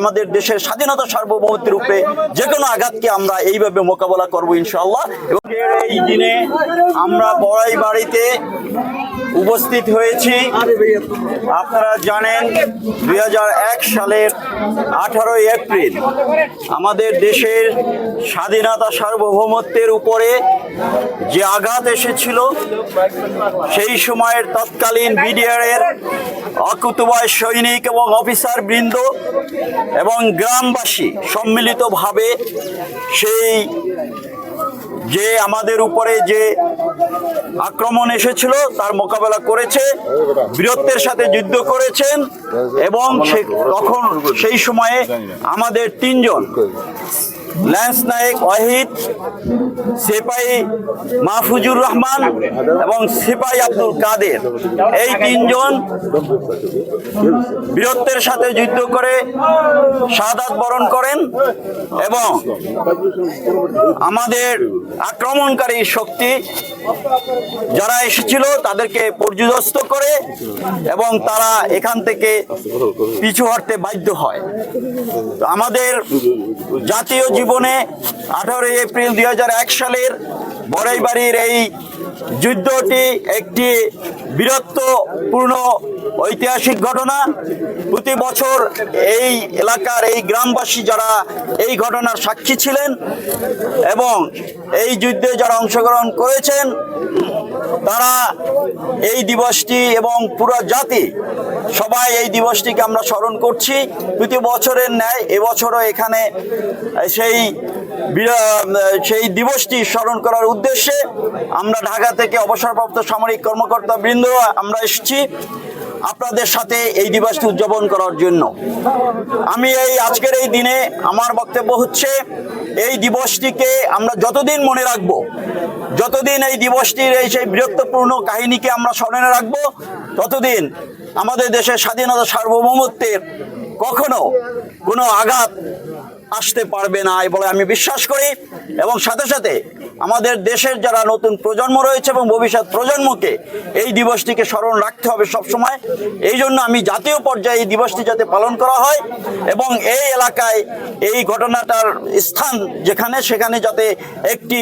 আমাদের দেশের স্বাধীনতা সার্বভৌমত্বের রূপে যে কোনো আঘাতকে আমরা এইভাবে মোকাবেলা করব ইনশাল্লাহ এবং এই দিনে আমরা বড়াই বাড়িতে উপস্থিত হয়েছি। আপনারা জানেন দু হাজার এক সালের আঠারোই এপ্রিল আমাদের দেশের স্বাধীনতা সার্বভৌমত্বের উপরে যে আঘাত এসেছিল, সেই সময়ের তৎকালীন বিডিআরের অকুতুবায় সৈনিক এবং অফিসার বৃন্দ এবং গ্রামবাসী সম্মিলিতভাবে সেই যে আমাদের উপরে যে আক্রমণ এসেছিল, তার মোকাবেলা করেছে, বীরত্বের সাথে যুদ্ধ করেছেন এবং সে তখন সেই সময়ে আমাদের তিনজন ল্যান্স নায়েক ওয়াহিদ, সেপাই মাহফুজুর রহমান এবং সিপাই আব্দুল কাদের। এই তিনজন বীরত্বের সাথে যুদ্ধ করে শাহাদাত বরণ করেন এবং আমাদের আক্রমণকারী শক্তি যারা এসেছিল তাদেরকে পর্যদস্ত করে এবং তারা এখান থেকে পিছু হটতে বাধ্য হয়। আমাদের জাতীয় জীবনে আঠারোই এপ্রিল দুই হাজার এক সালের বড়াইবাড়ির এই যুদ্ধটি একটি বীরত্বপূর্ণ ঐতিহাসিক ঘটনা। প্রতি বছর এই এলাকার এই গ্রামবাসী যারা এই ঘটনার সাক্ষী ছিলেন এবং এই যুদ্ধে যারা অংশগ্রহণ করেছেন, তারা এই দিবসটি এবং পুরো জাতি, সবাই এই দিবসটিকে আমরা স্মরণ করছি। প্রতি বছরের ন্যায় এবছরও এখানে সেই সেই দিবসটি স্মরণ করার উদ্দেশ্যে আমরা ঢাকা থেকে অবসরপ্রাপ্ত সামরিক কর্মকর্তা বৃন্দ, আমরা এসেছি আপনাদের সাথে এই দিবসটি উদযাপন করার জন্য। আমি এই আজকের এই দিনে আমার বক্তব্য হচ্ছে, এই দিবসটিকে আমরা যতদিন মনে রাখব, যতদিন এই দিবসটির এই সেই বীরত্বপূর্ণ কাহিনীকে আমরা স্মরণে রাখব, ততদিন আমাদের দেশের স্বাধীনতা সার্বভৌমত্বের কখনো কোনো আঘাত আসতে পারবে না এই বলে আমি বিশ্বাস করি। এবং সাথে সাথে আমাদের দেশের যারা নতুন প্রজন্ম রয়েছে এবং ভবিষ্যৎ প্রজন্মকে এই দিবসটিকে স্মরণ রাখতে হবে সবসময়। এই জন্য আমি জাতীয় পর্যায়ে এই দিবসটি যাতে পালন করা হয় এবং এই এলাকায় এই ঘটনাটার স্থান যেখানে, সেখানে যাতে একটি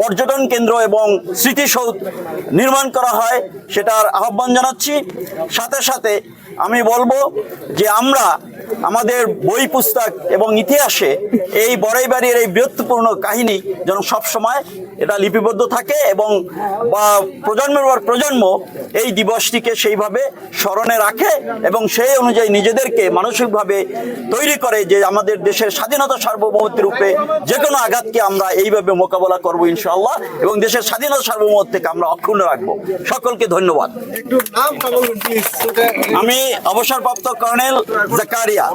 পর্যটন কেন্দ্র এবং স্মৃতিসৌধ নির্মাণ করা হয়, সেটার আহ্বান জানাচ্ছি। সাথে সাথে আমি বলব যে আমরা আমাদের বই পুস্তক এবং ইতিহাসে এই বড়াইবাড়ির এই বৃহত্বপূর্ণ কাহিনী যেন সবসময় এটা লিপিবদ্ধ থাকে এবং বা প্রজন্মের পর প্রজন্ম এই দিবসটিকে সেইভাবে স্মরণে রাখে এবং সেই অনুযায়ী নিজেদেরকে মানসিকভাবে তৈরি করে যে আমাদের দেশের স্বাধীনতা সার্বভৌমত্বের রূপে যে কোনো আঘাতকে আমরা এইভাবে মোকাবেলা করব ইনশাআল্লাহ এবং দেশের স্বাধীনতা সার্বভৌমত্বকে আমরা অক্ষুণ্ণ রাখব। সকলকে ধন্যবাদ। আমি অবসরপ্রাপ্ত কর্নেল জাকারিয়া।